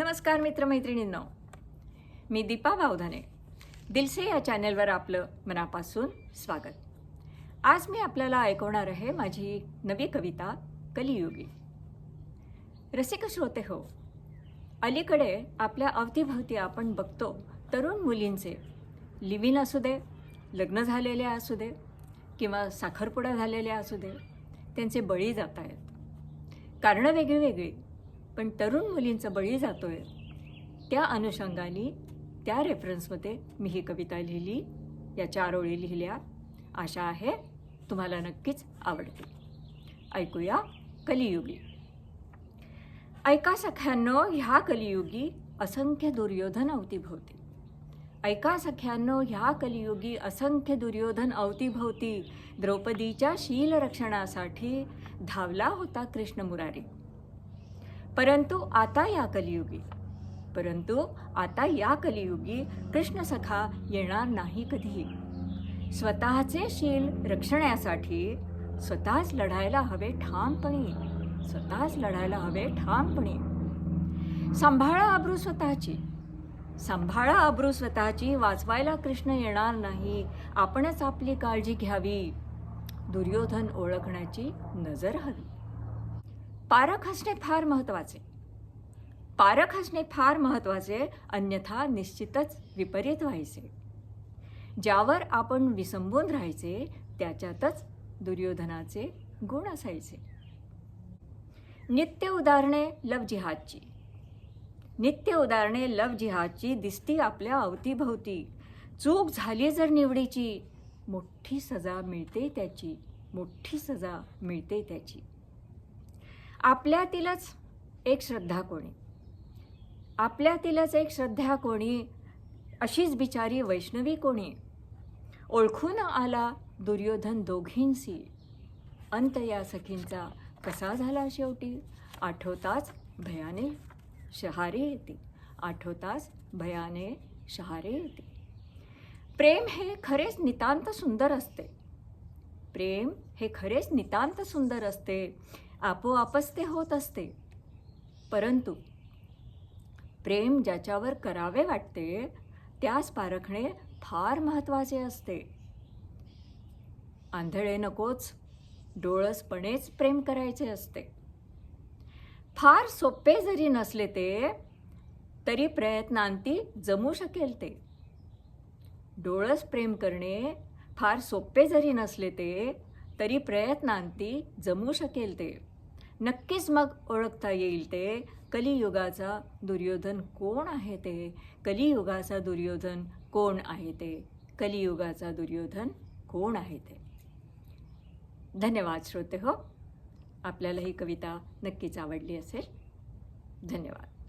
नमस्कार मित्रमैत्रिणींनो. मी दीपा बावधाने दिलसे या चॅनलवर आपलं मनापासून स्वागत. आज मी आपल्याला ऐकवणार आहे माझी नवी कविता कलियुगी. रसिक श्रोते हो अलीकडे आपल्या अवतीभवती आपण बघतो तरुण मुलींचे. लिव्हिन असू दे लग्न झालेले असू दे किंवा साखरपुडा झालेल्या असू दे त्यांचे बळी जात आहेत कारणं वेगळी वेगळी. पण तरुण मुलींचं बळी जातोय. त्या अनुषंगाने त्या रेफरन्समध्ये मी ही कविता लिहिली. या चार ओळी लिहिल्या. आशा आहे तुम्हाला नक्कीच आवडतील. ऐकूया कलियुगी. ऐका सख्यांनो ह्या कलियुगी असंख्य दुर्योधन अवतीभोवती. ऐका सख्यांनो ह्या कलियुगी असंख्य दुर्योधन अवतीभोवती. द्रौपदीच्या शील रक्षणासाठी धावला होता कृष्ण मुरारी. परंतु आता या कलियुगी. परंतु आता या कलियुगी कृष्ण सखा येणार नाही कधीही. स्वतःचे शील रक्षण्यासाठी स्वतःच लढायला हवे ठामपणे. स्वतःच लढायला हवे ठामपणे. सांभाळा अब्रू स्वतःची. सांभाळा अब्रू स्वतःची वाचवायला कृष्ण येणार नाही. आपणच आपली काळजी घ्यावी. दुर्योधन ओळखण्याची नजर हवी. पारख असणे फार महत्त्वाचे. पारख असणे फार महत्त्वाचे अन्यथा निश्चितच विपरीत व्हायचे. ज्यावर आपण विसंबून राहायचे त्याच्यातच दुर्योधनाचे गुण असायचे. नित्य उदाहरणे लव जिहादची नित्य उदाहरणे लव जिहादची दिसती आपल्या अवतीभोवती. चूक झाली जर निवडीची मोठी सजा मिळते त्याची मोठी सजा मिळते त्याची. आपल्यातीलच एक श्रद्धा कोणी. आपल्यातीलच एक श्रद्धा कोणी अशीच बिचारी वैष्णवी कोणी? ओळखून आला दुर्योधन दोघींसी अंत या सखींचा कसा झाला शेवटी? आठवताच भयाने शहारे येते. आठवताच भयाने शहारे येते. प्रेम हे खरेच नितांत सुंदर असते. प्रेम हे खरेच नितांत सुंदर असते. आपोआपच ते होत असते. परंतु प्रेम ज्याच्यावर करावे वाटते त्यास पारखणे फार महत्त्वाचे असते. आंधळे नकोच डोळसपणेच प्रेम करायचे असते. फार सोपे जरी नसले ते तरी प्रयत्नांती जमू शकेल ते. डोळस प्रेम करणे फार सोपे जरी नसले ते तरी प्रयत्नांती जमू शकेल ते. नक्कीच मग ओळखता येईल ते. कलियुगाचा दुर्योधन कोण आहे ते? कलियुगाचा दुर्योधन कोण आहे ते? कलियुगाचा दुर्योधन कोण आहे ते? धन्यवाद श्रोते हो. आपल्याला ही कविता नक्कीच आवडली असेल. धन्यवाद.